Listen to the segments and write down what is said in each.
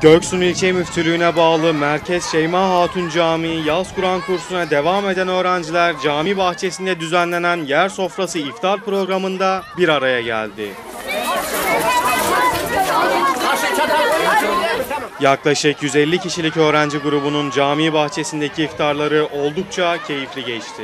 Göksun İlçe Müftülüğü'ne bağlı Merkez Şeyma Hatun Camii yaz Kur'an kursuna devam eden öğrenciler cami bahçesinde düzenlenen yer sofrası iftar programında bir araya geldi. Yaklaşık 150 kişilik öğrenci grubunun cami bahçesindeki iftarları oldukça keyifli geçti.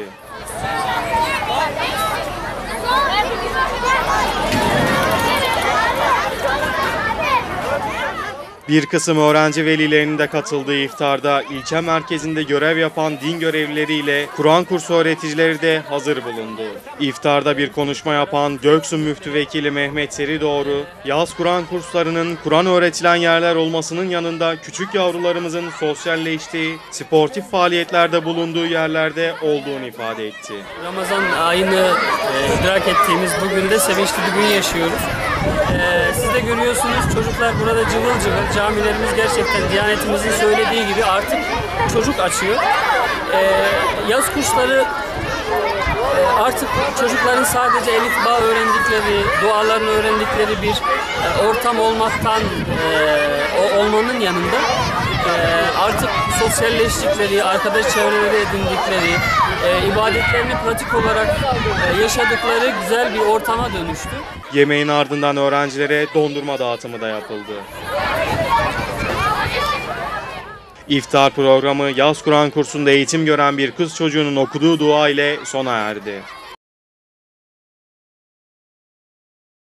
Bir kısım öğrenci velilerinin de katıldığı iftarda ilçe merkezinde görev yapan din görevlileriyle Kur'an kursu öğreticileri de hazır bulundu. İftarda bir konuşma yapan Göksu Müftü Vekili Mehmet Seridoğru, yaz Kur'an kurslarının Kur'an öğretilen yerler olmasının yanında küçük yavrularımızın sosyalleştiği, sportif faaliyetlerde bulunduğu yerlerde olduğunu ifade etti. Ramazan ayını e, idrak ettiğimiz bugün de sevinçli bir gün yaşıyoruz. E, görüyorsunuz çocuklar burada cıvıl cıvıl. Camilerimiz gerçekten Diyanetimizin söylediği gibi artık çocuk açıyor. E, yaz kursları e, artık çocukların sadece elif bağ öğrendikleri, dualarını öğrendikleri bir e, ortam olmaktan e, olmanın yanında e, artık sosyalleştikleri, arkadaş çevreleri edindikleri, e, ibadetlerini pratik olarak e, yaşadıkları güzel bir ortama dönüştü. Yemeğin ardından öğrencilere dondurma dağıtımı da yapıldı. İftar programı yaz Kur'an kursunda eğitim gören bir kız çocuğunun okuduğu dua ile sona erdi.